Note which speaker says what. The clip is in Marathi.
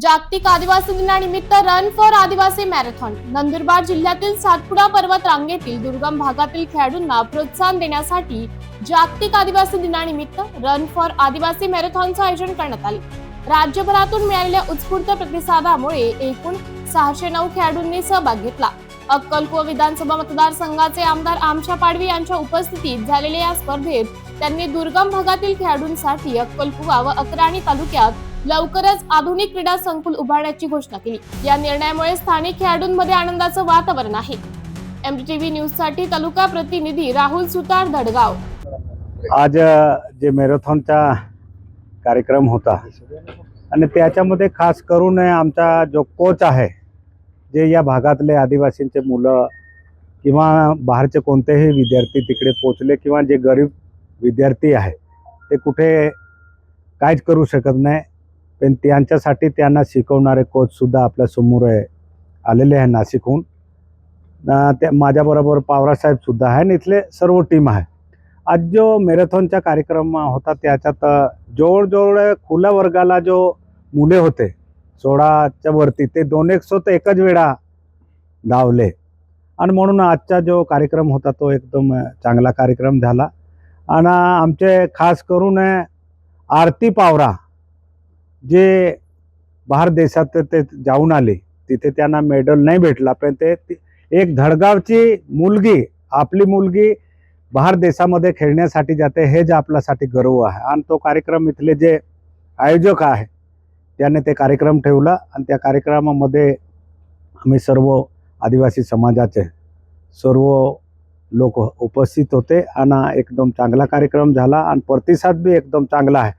Speaker 1: जागतिक आदिवासी दिनानिमित्त run for Adivasi marathon Nandurbar जिल्ह्यातील सातपुडा पर्वत रांगेतील दुर्गम भागातील खेळाडूंना प्रोत्साहन देण्यासाठी जागतिक आदिवासी दिनानिमित्त रन फॉर आदिवासी मॅरेथॉनचं आयोजन करण्यात आले. राज्यभरातून मिळालेल्या उत्स्फूर्त प्रतिसादामुळे एकूण सहाशे नऊ खेळाडूंनी सहभाग घेतला. अक्कलकुवा विधानसभा मतदारसंघाचे आमदार आमशा पाडवी यांच्या उपस्थितीत झालेल्या या स्पर्धेत त्यांनी दुर्गम भागातील खेळाडूंसाठी अक्कलकुवा व अक्राणी तालुक्यात लवकरच आधुनिक क्रीडा संकुल उभारण्याची घोषणा केली. या निर्णयामुळे स्थानिक खेळाडूंमध्ये आनंदाचं वातावरण आहे. एमटीव्ही न्यूजसाठी तालुका प्रतिनिधी राहुल सुतार धडगाव.
Speaker 2: आज जे मॅरेथॉनचा कार्यक्रम होता आणि त्याच्यामध्ये खास करून आमचा जो कोच आहे जे या भागातले आदिवासींचे मुलं किंवा बाहेरचे कोणतेही विद्यार्थी तिकडे पोचले किंवा जे गरीब विद्यार्थी आहे. ते कुठे काहीच करू शकत नाही. पण त्यांच्यासाठी त्यांना शिकवणारे कोचसुद्धा आपल्यासमोर आहे आलेले आहे नाशिकहून. त्या माझ्याबरोबर पावरासाहेबसुद्धा आहे आणि इथले सर्व टीम आहे. आज जो मॅरेथॉनचा कार्यक्रम होता त्याच्यात जवळजवळ खुल्या वर्गाला जो मुले होते सोळाच्या वरती ते दोन एक सो तर एकच वेळा धावले. आणि म्हणून आजचा जो कार्यक्रम होता तो एकदम चांगला कार्यक्रम झाला. आणि आमचे खास करून आरती पावरा जे बाहेर देशात ते जाऊन आले तिथे त्यांना मेडल नाही भेटला पण ते ती- एक धडगावची मुलगी आपली मुलगी बाहेर देशामध्ये खेळण्यासाठी जाते हे जे आपल्यासाठी गर्व आहे. आणि तो कार्यक्रम इथले जे आयोजक आहे त्याने ते कार्यक्रम ठेवला आणि त्या कार्यक्रमामध्ये आम्ही सर्व आदिवासी समाजाचे सर्व लोक उपस्थित होते. आणि एकदम चांगला कार्यक्रम झाला. आणि प्रतिसाद बी एकदम चांगला आहे.